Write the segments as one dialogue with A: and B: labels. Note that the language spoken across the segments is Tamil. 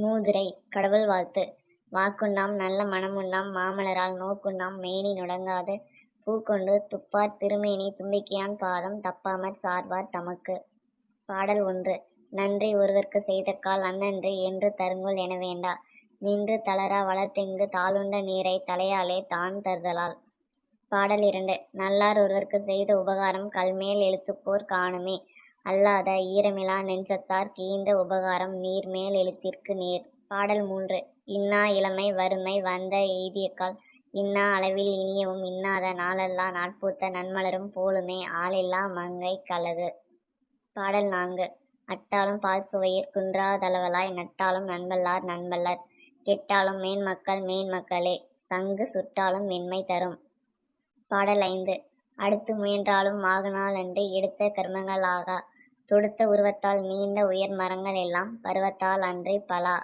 A: மூதுரை கடவுள் வாழ்த்து வாக்குண்ணாம் நல்ல மனமுண்ணாம் மாமலரால் நோக்குண்ணாம் மேனி நுடங்காது பூக்கொண்டு துப்பார் திருமேனி தும்பிக்கையான் பாதம் தப்பாமற் சார்வார் தமக்கு பாடல் ஒன்று நன்றி ஒருவர்க்கு செய்த கால் அன்னன்றி என்று தருங்குள் என வேண்டா நின்று தளரா வளர்த்தெங்கு தாளுண்ட நீரை தலையாலே தான் தருதலால் பாடல் இரண்டு நல்லார் ஒருவர்க்கு செய்த உபகாரம் கல்மேல் எழுத்துப்போர் காணுமே அல்லாத ஈரமிலா நெஞ்சத்தார் கீந்த உபகாரம் நீர் மேல் எழுத்திற்கு நேர் பாடல் மூன்று இன்னா இளமை வறுமை வந்த எய்தியக்கால் இன்னா அளவில் இனியவும் இன்னாத நாளல்லா நாட்பூத்த நன்மலரும் போலுமே ஆளில்லா மங்கை கலகு பாடல் நான்கு அட்டாலும் பால் சுவையர் குன்றாதளவலாய் நட்டாலும் நண்பல்லார் நண்பல்லர் கெட்டாலும் மேன்மக்கள் மேன்மக்களே சங்கு சுட்டாலும் மென்மை தரும் பாடல் ஐந்து அடுத்து முயன்றாலும் ஆகநாள் அன்று எடுத்த கர்மங்களாகா தொடுத்த உருவத்தால் நீண்ட உயர் மரங்கள் எல்லாம் பருவத்தால் அன்றே பலா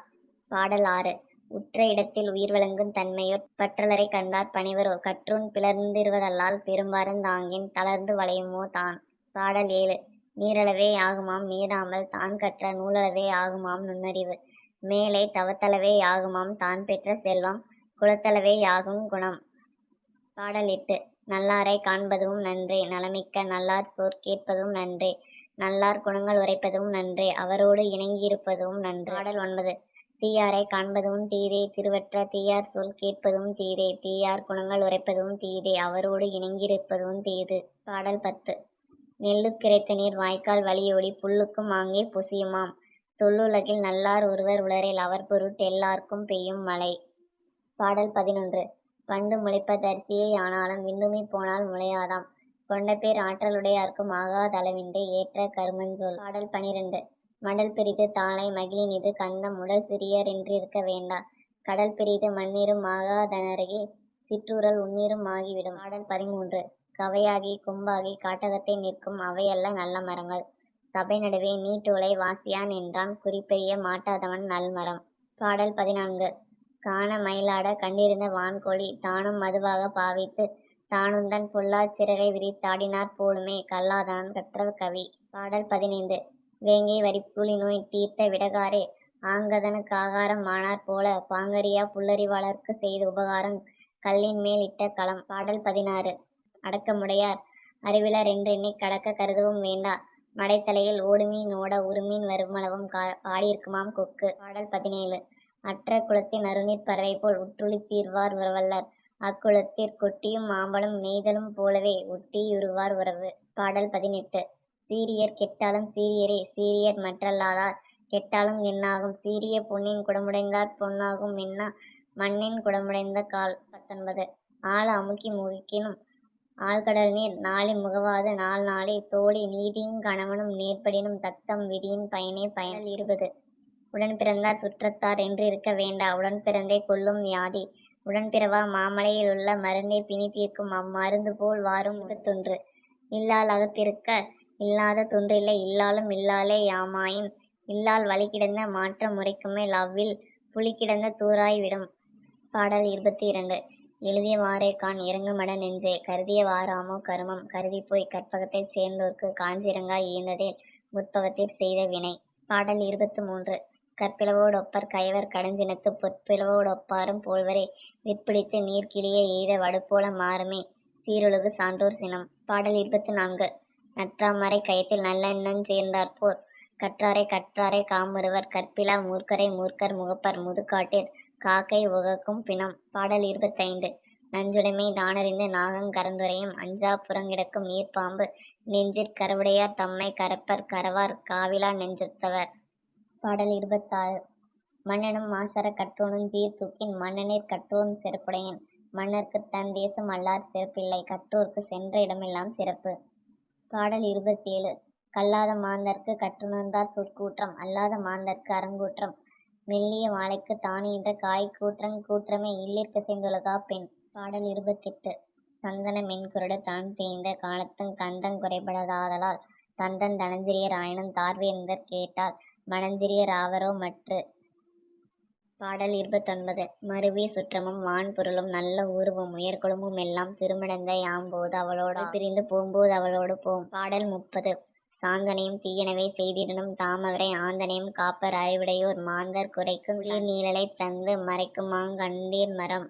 A: பாடல் ஆறு உற்ற இடத்தில் உயிர் வழங்கும் தன்மையோ பற்றலரை கண்டார் பணிவரோ கற்றுன் பிளர்ந்திருவதல்லால் பெரும்பாரும் தாங்கின் தளர்ந்து வளையுமோ தான் பாடல் ஏழு நீரளவே ஆகுமாம் நீராமல் தான் கற்ற நூலளவே ஆகுமாம் நுண்ணறிவு மேலே தவத்தளவே ஆகுமாம் தான் பெற்ற செல்வம் குலத்தளவே ஆகும் குணம் பாடல் எட்டு நல்லாரை காண்பதும் நன்றே நலமிக்க நல்லார் சோர் கேட்பதும் நன்றே நல்லார் குணங்கள் உரைப்பதும் நன்றே அவரோடு இணங்கியிருப்பதும் நன்று பாடல் ஒன்பது தீயாரை காண்பதும் தீதே திருவற்ற தீயார் சொல் கேட்பதும் தீதே தீயார் குணங்கள் உரைப்பதும் தீதே அவரோடு இணங்கியிருப்பதும் தீது பாடல் பத்து நெல்லு கிடைத்த நீர் வாய்க்கால் வலியோடி புல்லுக்கும் ஆங்கே பொசியுமாம் தொல்லுலகில் நல்லார் ஒருவர் உளரில் அவர் எல்லாருக்கும் பெய்யும் மழை பாடல் பதினொன்று முளைப்ப முளைப்பதரிசியே ஆனாலும் விந்துமி போனால் முளையாதாம் கொண்ட பேர் ஆற்றலுடையார்க்கும் ஆகாதளவின்றி ஏற்ற கருமஞ்சொல் ஆடல் பனிரெண்டு மடல் பிரிது தாளை இது கந்தம் உடல் என்றிருக்க வேண்டா கடல் பிரிது மண்ணிரும் ஆகாதனருகே சிற்றூரல் உன்னிரும் ஆகிவிடும் ஆடல் பதிமூன்று கவையாகி கும்பாகி காட்டகத்தை நிற்கும் அவையல்ல நல்ல மரங்கள் சபை நடுவே நீட்டூளை வாசியான் என்றான் குறிப்பெரிய மாட்டாதவன் நல்மரம் பாடல் பதினான்கு காண மயிலாட கண்டிருந்த வான்கோழி தானும் மதுவாக பாவித்து தானுந்தன் புல்லார் சிறகை விரித்தாடினார் போலுமே கல்லாதான் கற்றவ கவி பாடல் பதினைந்து வேங்கை வரிப்புலி நோய் தீர்த்த விடகாரே ஆங்கதனுக்கு ஆகாரம் ஆனார் போல பாங்கரியா புல்லறிவாளர்க்கு செய்த உபகாரம் கல்லின் மேல் இட்ட களம் பாடல் பதினாறு அடக்கமுடையார் அறிவிலர் என்றெண்ணி கடக்க கருதவும் வேண்டா மடைத்தலையில் ஓடுமீன் ஓட உருமீன் வருமளவும் கா பாடியிருக்குமாம் கொக்கு பாடல் பதினேழு அற்ற குளத்தின் அருநீர் பறவை போல் உற்றுழித் தீர்வார் உறவல்லர் அக்குளத்திற் கொட்டியும் மாம்பழம் நெய்தலும் போலவே ஒட்டியுருவார் உறவு பாடல் பதினெட்டு சீரியர் கெட்டாலும் சீரியரே சீரியர் மற்றல்லாதார் கெட்டாலும் என்னாகும் சீரிய பொன்னின் குடமுடைந்தார் பொன்னாகும் என்ன மண்ணின் குடமுடைந்த கால் பத்தொன்பது ஆள் அமுக்கி முகிக்கினும் ஆழ்கடல் நீர் நாளி முகவாது நாள் நாளே தோழி நீதியின் கணவனும் நேர்படினும் தத்தம் விதியின் பயனே பயனல் இருபது உடன் பிறந்தார் சுற்றத்தார் என்று இருக்க வேண்டா உடன் பிறந்தே கொல்லும் வியாதி உடன்பிறவா மாமலையில் உள்ள மருந்தே பிணி தீர்க்கும் அம்மருந்து போல் வாரும் தொன்று இல்லால் அகத்திருக்க இல்லாத தொன்றில்லை இல்லாலும் இல்லாலே யாமாயின் இல்லால் வழி கிடந்த மாற்ற முறைக்குமே லவ்வில் புலி கிடந்த தூராய் விடும் பாடல் இருபத்தி இரண்டு எழுதிய வாரே கான் இறங்குமட நெஞ்சே கருதிய வாராமோ கருமம் கருதி போய் கற்பகத்தைச் சேர்ந்தோர்க்கு காஞ்சிரங்காய் ஈந்ததே முற்பவத்திற் செய்த வினை பாடல் இருபத்தி மூன்று கற்பிளவோடொப்பர் கைவர் கடஞ்சினத்து பொற்பிளவோடொப்பாரும் போல்வரே விற்பிடித்து நீர்க்கிளிய எய்த வடுப்போல மாறுமே சீருழுகு சான்றோர் சினம் பாடல் இருபத்தி நான்கு நற்றாமரை கயத்தில் நல்லெண்ணம் சேர்ந்தாற்போர் கற்றாரை கற்றாரை காமருவர் கற்பிலா மூர்க்கரை மூர்க்கர் முகப்பர் முதுகாட்டில் காக்கை உகக்கும் பிணம் பாடல் இருபத்தைந்து நஞ்சுடைமை தானறிந்து நாகம் கரந்துரையும் அஞ்சா புறங்கிடக்கும் நீர்ப்பாம்பு நெஞ்சிற் கருவுடையார் தம்மை கரப்பர் கரவார் காவிலா நெஞ்சத்தவர் பாடல் இருபத்தாறு மன்னனும் மாசர கற்றோனும் ஜீர் தூக்கின் மன்னனே கற்றோன் சிறப்புடையன் மன்னர்க்கு தன் தேசம் அல்லார் சிறப்பில்லை கற்றோர்க்கு சென்ற இடமெல்லாம் சிறப்பு பாடல் இருபத்தி ஏழு கல்லாத மாந்தர்க்கு கற்றுணர்ந்தார் சொற்கூற்றம் அல்லாத மாந்தர்க்கு அரங்கூற்றம் மெல்லிய மாலைக்கு தானியின்ற காய் கூற்றங் கூற்றமே இல்லிற்கு சென்றுலகா பெண் பாடல் இருபத்தெட்டு சந்தன மென்குருட தான் தேய்ந்த காலத்தும் கந்தம் குறைபடாதலால் தந்தன் தனஞ்சிரியர் ஆயினும் தார்வேந்தர் கேட்டால் மனந்திரிய ராவரோ மற்று பாடல் இருபத்தொன்பது மறுவி சுற்றமும் வான் பொருளும் நல்ல உருவம் உயர்குழுமும் எல்லாம் யாம் யாம்போது அவளோடு பிரிந்து போகும்போது அவளோடு போம் பாடல் முப்பது சாந்தனையும் தீயனவை செய்திடனும் தாமவரை ஆந்தனையும் காப்பர் அறிவுடையோர் மாந்தர் குறைக்கும் நீர் நீழலை தந்து மறைக்குமாங்கண்டீர் மரம்